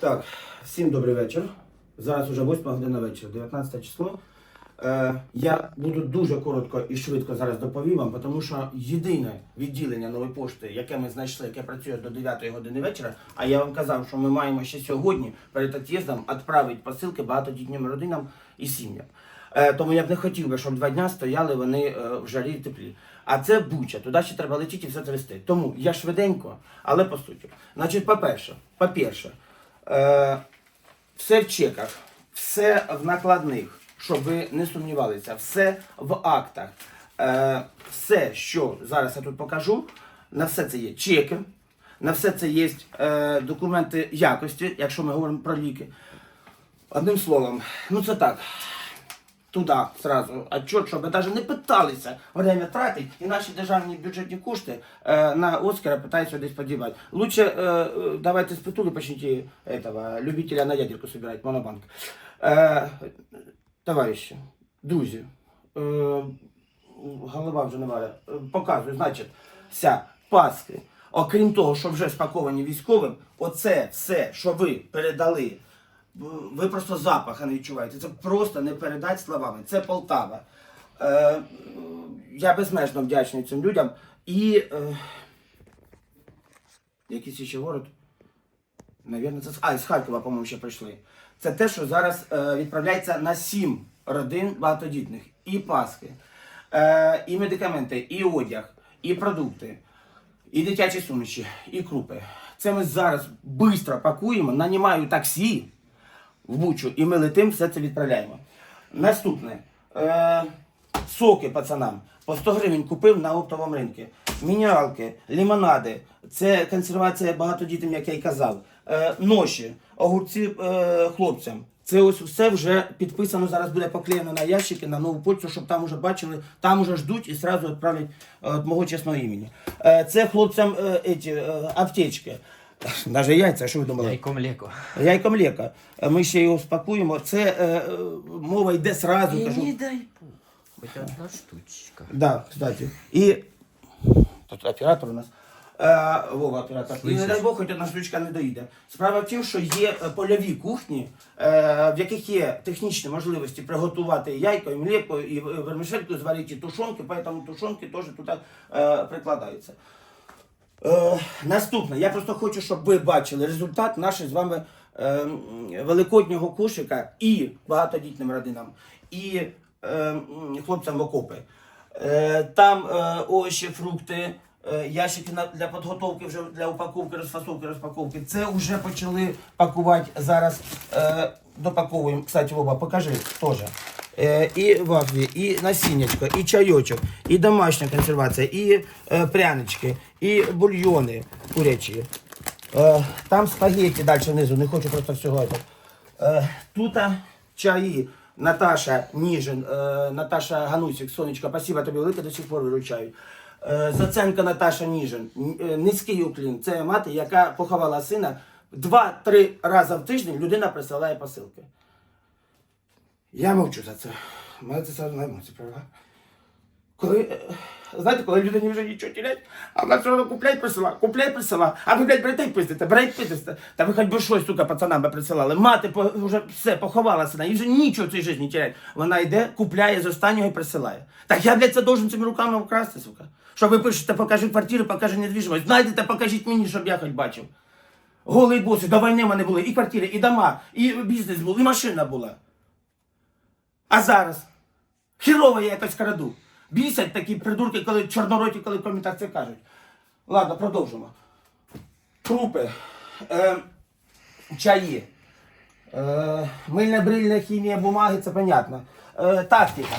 Так, всім добрий вечір. Зараз уже 8 година вечора, 19 число. Е, я буду дуже коротко і швидко зараз доповім вам, тому що єдине відділення нової пошти, яке ми знайшли, яке працює до 9 години вечора, а я вам казав, що ми маємо ще сьогодні перед от'їздом відправити посилки багатодітнім родинам і сім'ям. Е, тому я б не хотів би, щоб два дня стояли вони е, в жарі і теплі. А це буча, туди ще треба летіти і все це. Тому я швиденько, але по суті. Значить, по-перше, по-перше, все в чеках, все в накладних, щоб ви не сумнівалися, все в актах. Е, все, що зараз я тут покажу, на все це є чеки, на все це є е, документи якості, якщо ми говоримо про ліки. Одним словом, ну це так. Туда сразу отчет, щоб навіть не питалися время тратить і наші державні бюджетні кошти е, на Оскара питаються десь подівати. Лучше е, е, давайте з притулу почните этого, любителя на ядерку собирать, монобанк. Е, товариші, друзі, е, голова вже не варя, Е, показую, значить, вся паски. Окрім того, що вже спаковані військовим, оце все, що ви передали ви просто запаха не відчуваєте. Це просто не передати словами. Це Полтава. Е, я безмежно вдячний цим людям. І. Е, якийсь ще город. Навірно, це а, з Харкова, по-моєму, ще прийшли. Це те, що зараз е, відправляється на сім родин багатодітних. І паски, е, і медикаменти, і одяг, і продукти, і дитячі суміші, і крупи. Це ми зараз швидко пакуємо, нанімаю таксі в Бучу, і ми летим, все це відправляємо. Наступне. Е, соки пацанам. По 100 гривень купив на оптовому ринку. Мінералки, лімонади, це консервація багатодітним, як я й казав. Е, ноші, огурці е, хлопцям. Це ось все вже підписано, зараз буде поклеєно на ящики, на нову почту, щоб там вже бачили, там вже ждуть і одразу відправлять е, від мого чесного імені. Е, це хлопцям е, е, аптечки. Навіть яйця, що ви думали? Яйко млеко. Яйко млека. Ми ще його спакуємо. Це е, мова йде сразу. І кажу. не дай Бог. Хоч одна штучка. Да, кстати. І тут оператор у нас. Е, Вова, оператор. І не дай Бог, хоч одна штучка не доїде. Справа в тім, що є е, польові кухні, е, в яких є технічні можливості приготувати яйко, і млеко, і вермішельку, зварити і тушонки, поэтому тушонки теж туди е, прикладаються. Е, наступне, я просто хочу, щоб ви бачили результат нашої з вами е, великоднього кошика і багатодітним родинам, і е, хлопцям в окопи. Е, там е, овочі, фрукти, е, ящики на, для підготовки вже для упаковки, розфасовки, розпаковки. Це вже почали пакувати зараз. Е, допаковуємо. Кстати, Вова, покажи теж. Е, і вафлі, і насіннячко, і чайочок, і домашня консервація, і е, прянички, і бульйони курячі. Е, там спагетті далі внизу, не хочу просто всього. Тут чаї. Наташа Ніжин, Наташа Ганусик, сонечко, спасибо тобі велике, до сих пор виручають. Заценка Наташа Ніжин, низький уклін. Це мати, яка поховала сина. Два-три рази в тиждень людина присилає посилки. Я мовчу за це. Мене це сразу на емоції права. Коли, е, знаєте, коли людині вже нічого терять, а вона все одно купляй присила, купляй присила, а ви, блядь, берете і пиздите, берете пиздите. Та ви хоч би щось, сука, пацанам би присилали. Мати по, вже все, поховала сина, і вже нічого в цій житті не терять. Вона йде, купляє з останнього і присилає. Так я, блядь, це должен цими руками вкрасти, сука. Що ви пишете, покажи квартиру, покажи недвіжимость. Знайдете, покажіть мені, щоб я хоч бачив. Голий боси, до війни мене були і квартири, і дома, і бізнес був, і машина була. А зараз хірово я якось краду. Бісять такі придурки, коли чорнороті, коли в коментах це кажуть. Ладно, продовжимо. Крупи, е, чаї, е, мильна брильна хімія бумаги, це понятно. Е, тактика.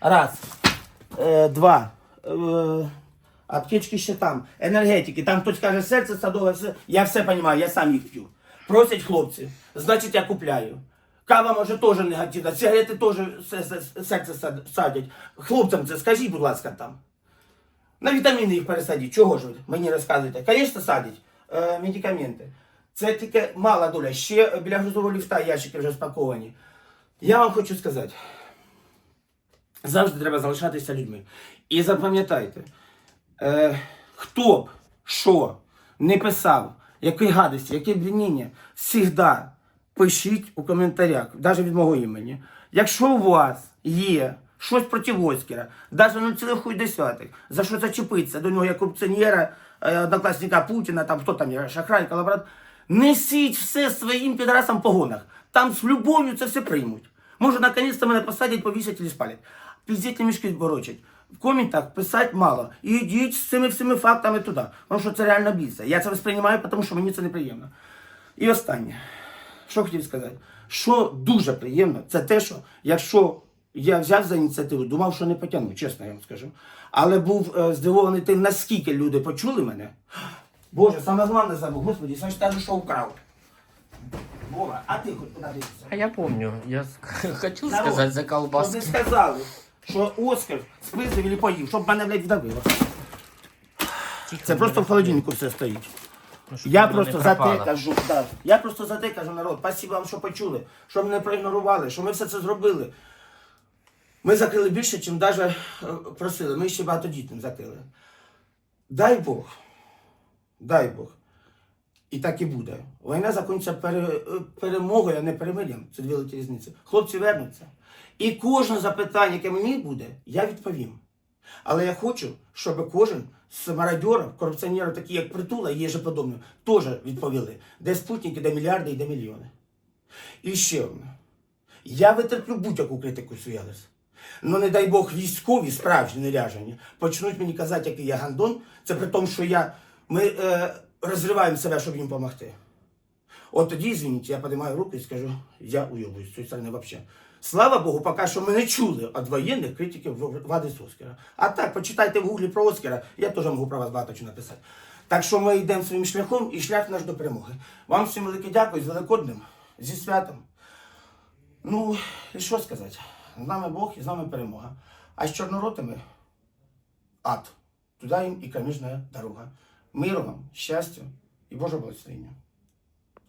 Раз. Е, два. Е, аптечки ще там. Енергетики. Там хтось каже серце садове, все. Я все розумію, я сам їх п'ю. Просять хлопці, значить я купляю. Кава може теж негативна, сигарети теж се- се- серце садять. Хлопцям це скажіть, будь ласка, там. На вітаміни їх пересадіть. Чого ж ви мені розказуєте? Звісно, садять е, медикаменти. Це тільки мала доля. Ще біля грузового ліфта ящики вже спаковані. Я вам хочу сказати, завжди треба залишатися людьми. І запам'ятайте, е, хто б що не писав, які гадості, які обвинення, завжди пишіть у коментарях, навіть від мого імені. Якщо у вас є щось проти Оскара, навіть 0,1, за що зачепитися до нього як корупціонера, е, однокласника Путіна, там хто там є, шахрай, колаборант, несіть все своїм підрасам погонах. Там з любов'ю це все приймуть. Може, наконець-то мене посадять, повісять і спалять. Піздіть мішки ворочать. В коментах писати мало. І йдіть з цими всіми фактами туди. Тому що це реально бійся. Я це сприймаю, тому що мені це неприємно. І останнє. Що хотів сказати? Що дуже приємно, це те, що якщо я взяв за ініціативу, думав, що не потягну, чесно я вам скажу. Але був е, здивований тим, наскільки люди почули мене. Боже, саме головне забув, господі, значить, кажу, що украв. Вова, а ти хоч куди? А я помню, я хочу Народ, сказать за колбаски. не сказали, що Оскар спиздив і поїв, щоб мене, блядь, вдавило. Це просто в холодильнику все стоїть. Я просто за те кажу, да. я просто за те кажу, народ, спасибо вам, що почули, що мене проігнорували, що ми все це зробили. Ми закрили більше, ніж навіть просили. Ми ще багатодітним закрили. Дай Бог, дай Бог. І так і буде. Війна закінчиться пере, перемогою, а не перемир'ям. Це дві великі різниці. Хлопці вернуться. І кожне запитання, яке мені буде, я відповім. Але я хочу, щоб кожен з мародьорів, корупціонерів, такі як Притула і є подобне, теж відповіли, де спутники, де мільярди і де мільйони. І ще одне. Я витерплю будь-яку критику адрес. Ну, не дай Бог, військові, справжні неряжені, почнуть мені казати, який я гандон. Це при тому, що я, ми е, розриваємо себе, щоб їм допомогти. От тоді, звініть, я піднімаю руки і скажу, я уйобуюсь сторони взагалі. Слава Богу, поки що ми не чули від воєнних критиків в адрес Оскара. А так, почитайте в гуглі про Оскара, я теж можу про вас багато чого написати. Так що ми йдемо своїм шляхом і шлях наш до перемоги. Вам всім велике дякую з Великоднем, зі святом. Ну, і що сказати? З нами Бог і з нами перемога. А з чорноротами ад. Туди їм і каміжна дорога. Миру вам, щастя і Божого благословення.